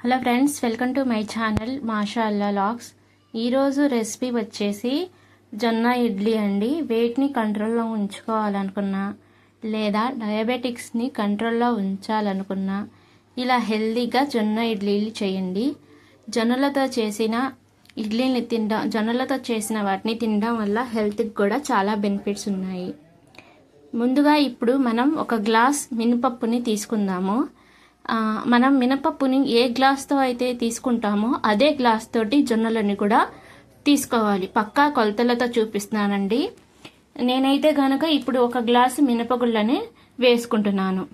Hello friends welcome to my channel Masha అల్లా logs. ఈరోజు recipe వచ్చేసి జొన్న ఇడ్లీ అండి. వెయిట్ని కంట్రోల్లో ఉంచుకోవాలనుకున్నా లేదా డయాబెటిక్స్ని కంట్రోల్లో ఉంచాలనుకున్నా ఇలా హెల్తీగా జొన్న ఇడ్లీలు చేయండి. జొన్నలతో చేసిన ఇడ్లీని తినడం జొన్నలతో చేసిన వాటిని తినడం వల్ల హెల్త్కి కూడా చాలా బెనిఫిట్స్ ఉన్నాయి. ముందుగా ఇప్పుడు మనం ఒక గ్లాస్ మినపప్పుని తీసుకుందాము. మనం మినపప్పుని ఏ గ్లాస్తో అయితే తీసుకుంటామో అదే గ్లాస్ తోటి జొన్నలని కూడా తీసుకోవాలి. పక్కా కొలతలతో చూపిస్తున్నానండి. నేనైతే గనక ఇప్పుడు ఒక గ్లాసు మినపగుళ్ళని వేసుకుంటున్నాను.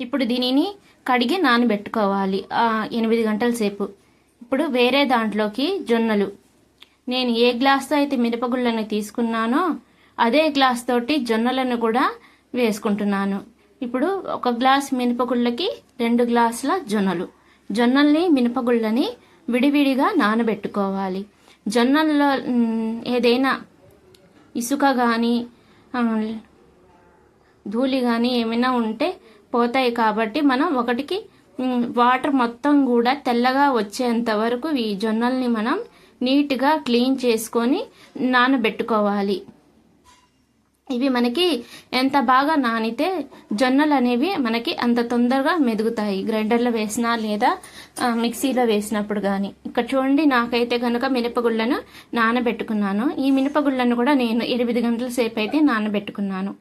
ఇప్పుడు దీనిని కడిగి నానబెట్టుకోవాలి. ఎనిమిది గంటల సేపు. ఇప్పుడు వేరే దాంట్లోకి జొన్నలు. నేను ఏ గ్లాస్తో అయితే మినపగుళ్ళని తీసుకున్నానో అదే గ్లాస్ తోటి జొన్నలను కూడా వేసుకుంటున్నాను. ఇప్పుడు ఒక గ్లాస్ మినపగుళ్ళకి రెండు గ్లాసుల జొన్నలు. జొన్నల్ని మినపగుళ్ళని విడివిడిగా నానబెట్టుకోవాలి. జొన్నల్లో ఏదైనా ఇసుక కానీ ధూళి కానీ ఏమైనా ఉంటే పోతాయి కాబట్టి మనం ఒకటికి వాటర్ మొత్తం కూడా తెల్లగా వచ్చేంత వరకు ఈ జొన్నల్ని మనం నీట్గా క్లీన్ చేసుకొని నానబెట్టుకోవాలి. ఇవి మనకి ఎంత బాగా నానితే జొన్నలు అనేవి మనకి అంత తొందరగా మెదుగుతాయి. గ్రైండర్లో వేసినా లేదా మిక్సీలో వేసినప్పుడు కానీ ఇక్కడ చూడండి నాకైతే కనుక మినపగుళ్ళను నానబెట్టుకున్నాను. ఈ మినపగుళ్ళను కూడా నేను ఎనిమిది గంటల సేపు అయితే నానబెట్టుకున్నాను.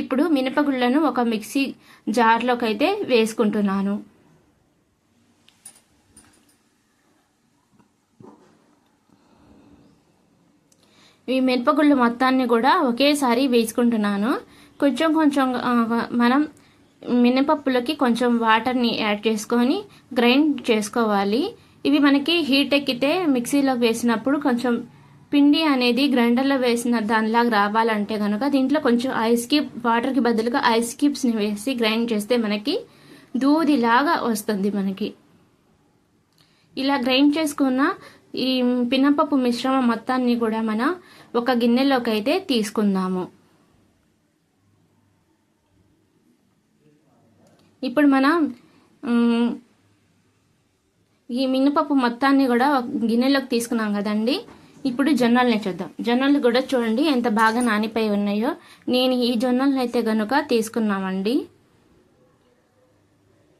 ఇప్పుడు మినపగుళ్ళను ఒక మిక్సీ జార్లోకి అయితే వేసుకుంటున్నాను. ఈ మిరపగుళ్ళు మొత్తాన్ని కూడా ఒకేసారి వేసుకుంటున్నాను. కొంచెం కొంచెం మనం మినపప్పులకి కొంచెం వాటర్ని యాడ్ చేసుకొని గ్రైండ్ చేసుకోవాలి. ఇవి మనకి హీట్ ఎక్కితే మిక్సీలో వేసినప్పుడు కొంచెం పిండి అనేది గ్రైండర్లో వేసిన దానిలాగా రావాలంటే కనుక దీంట్లో కొంచెం ఐస్ క్యూబ్ వాటర్కి బదులుగా ఐస్ క్యూబ్స్ని వేసి గ్రైండ్ చేస్తే మనకి దూదిలాగా వస్తుంది మనకి. ఇలా గ్రైండ్ చేసుకున్న ఈ పినపప్పు మిశ్రమం మొత్తాన్ని కూడా మన ఒక గిన్నెలోకి అయితే తీసుకుందాము. ఇప్పుడు మనం ఈ మినపప్పు మొత్తాన్ని కూడా గిన్నెలోకి తీసుకున్నాం కదండి. ఇప్పుడు జొన్నల్ని చూద్దాం. జొన్నలు కూడా చూడండి ఎంత బాగా నానిపోయి ఉన్నాయో. నేను ఈ జొన్నలను అయితే గనుక తీసుకున్నామండి.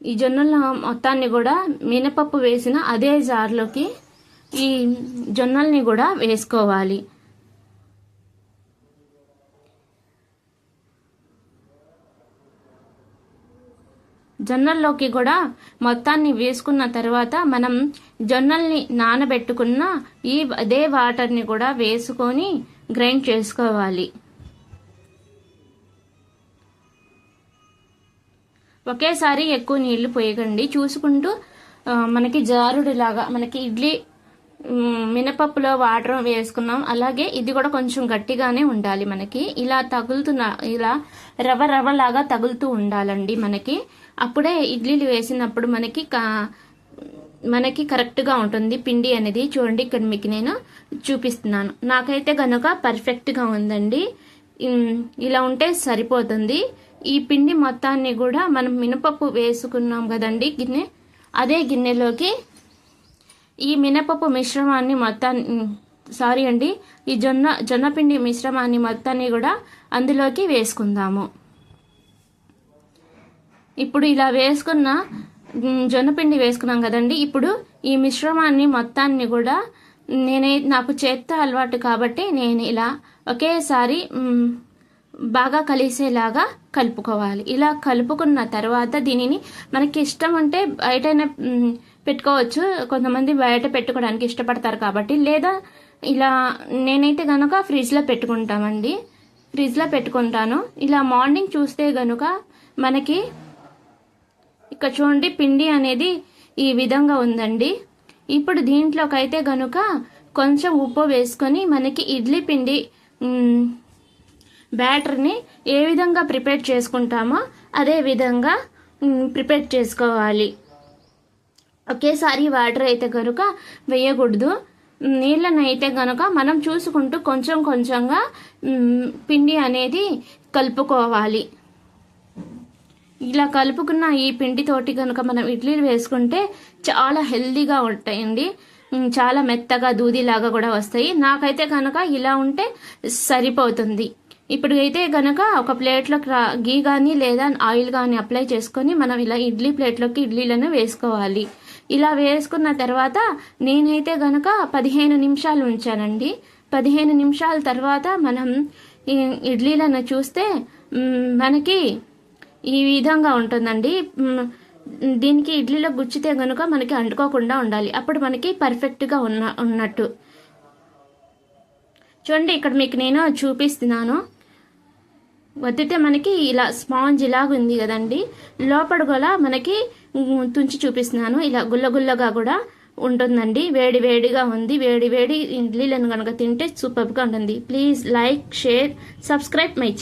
ఈ జొన్నల మొత్తాన్ని కూడా మినపప్పు వేసిన అదే జార్లోకి ఈ జొన్నల్ని కూడా వేసుకోవాలి. జొన్నల్లోకి కూడా మొత్తాన్ని వేసుకున్న తర్వాత మనం జొన్నల్ని నానబెట్టుకున్న ఈ అదే వాటర్ని కూడా వేసుకొని గ్రైండ్ చేసుకోవాలి. ఒకేసారి ఎక్కువ నీళ్ళు పోయకండి. చూసుకుంటూ మనకి మనకి జారుడులాగా మనకి ఇడ్లీ మినపప్పులో వాటర్ వేసుకున్నాం. అలాగే ఇది కూడా కొంచెం గట్టిగానే ఉండాలి మనకి. ఇలా తగులుతున్న ఇలా రవ రవలాగా లాగా తగులుతూ ఉండాలండి మనకి. అప్పుడే ఇడ్లీలు వేసినప్పుడు మనకి కా- మనకి కరెక్ట్గా ఉంటుంది పిండి అనేది. చూడండి ఇక్కడ మీకు నేను చూపిస్తున్నాను. నాకైతే కనుక పర్ఫెక్ట్గా ఉందండి. ఇలా ఉంటే సరిపోతుంది. ఈ పిండి మొత్తాన్ని కూడా మనం మినపప్పు వేసుకున్నాం కదండి గిన్నె. అదే గిన్నెలోకి ఈ మినపప్పు మిశ్రమాన్ని మొత్తాన్ని సారీ అండి ఈ జొన్న జొన్నపిండి మిశ్రమాన్ని మొత్తాన్ని కూడా అందులోకి వేసుకుందాము. ఇప్పుడు ఇలా వేసుకున్న జొన్నపిండి వేసుకున్నాం కదండి ఇప్పుడు ఈ మిశ్రమాన్ని మొత్తాన్ని కూడా నేనే నాకు చేత్తో అలవాటు కాబట్టి నేను ఇలా ఒకేసారి బాగా కలిసేలాగా కలుపుకోవాలి. ఇలా కలుపుకున్న తర్వాత దీనిని మనకి ఇష్టం ఉంటే బయటైనా పెట్టుకోవచ్చు. కొంతమంది బయట పెట్టుకోవడానికి ఇష్టపడతారు కాబట్టి. లేదా ఇలా నేనైతే కనుక ఫ్రిడ్జ్లో పెట్టుకుంటామండి. ఫ్రిడ్జ్లో పెట్టుకుంటాను. ఇలా మార్నింగ్ చూస్తే గనుక మనకి ఇక్కడ చూడండి పిండి అనేది ఈ విధంగా ఉందండి. ఇప్పుడు దీంట్లోకైతే గనుక కొంచెం ఉప్పు వేసుకొని మనకి ఇడ్లీ పిండి బ్యాటర్ని ఏ విధంగా ప్రిపేర్ చేసుకుంటామో అదే విధంగా ప్రిపేర్ చేసుకోవాలి. ఒకేసారి వాటర్ అయితే కనుక వేయకూడదు. నీళ్ళని అయితే కనుక మనం చూసుకుంటూ కొంచెం కొంచెంగా పిండి అనేది కలుపుకోవాలి. ఇలా కలుపుకున్న ఈ పిండితోటి కనుక మనం ఇడ్లీలు వేసుకుంటే చాలా హెల్దీగా ఉంటాయండి. చాలా మెత్తగా దూదిలాగా కూడా వస్తాయి. నాకైతే కనుక ఇలా ఉంటే సరిపోతుంది. ఇప్పుడు అయితే కనుక ఒక ప్లేట్లో గీ కానీ లేదా ఆయిల్ కానీ అప్లై చేసుకొని మనం ఇలా ఇడ్లీ ప్లేట్లోకి ఇడ్లీలను వేసుకోవాలి. ఇలా వేసుకున్న తర్వాత నేనైతే గనక పదిహేను నిమిషాలు ఉంచానండి. పదిహేను నిమిషాల తర్వాత మనం ఇడ్లీలను చూస్తే మనకి ఈ విధంగా ఉంటుందండి. దీనికి ఇడ్లీలో గుచ్చితే గనుక మనకి అంటుకోకుండా ఉండాలి. అప్పుడు మనకి పర్ఫెక్ట్గా ఉన్న ఉన్నట్టు. చూడండి ఇక్కడ మీకు నేను చూపిస్తున్నాను. వత్తితే మనకి ఇలా స్పాంజ్ ఇలాగ ఉంది కదండి. లోపల కూడా మనకి తుంచి చూపిస్తున్నాను. ఇలా గుల్లగుల్లగా కూడా ఉంటుందండి. వేడి వేడిగా ఉంది. వేడి వేడి ఇడ్లీలను కనుక తింటే సూపర్గా ఉంటుంది. Please like share subscribe my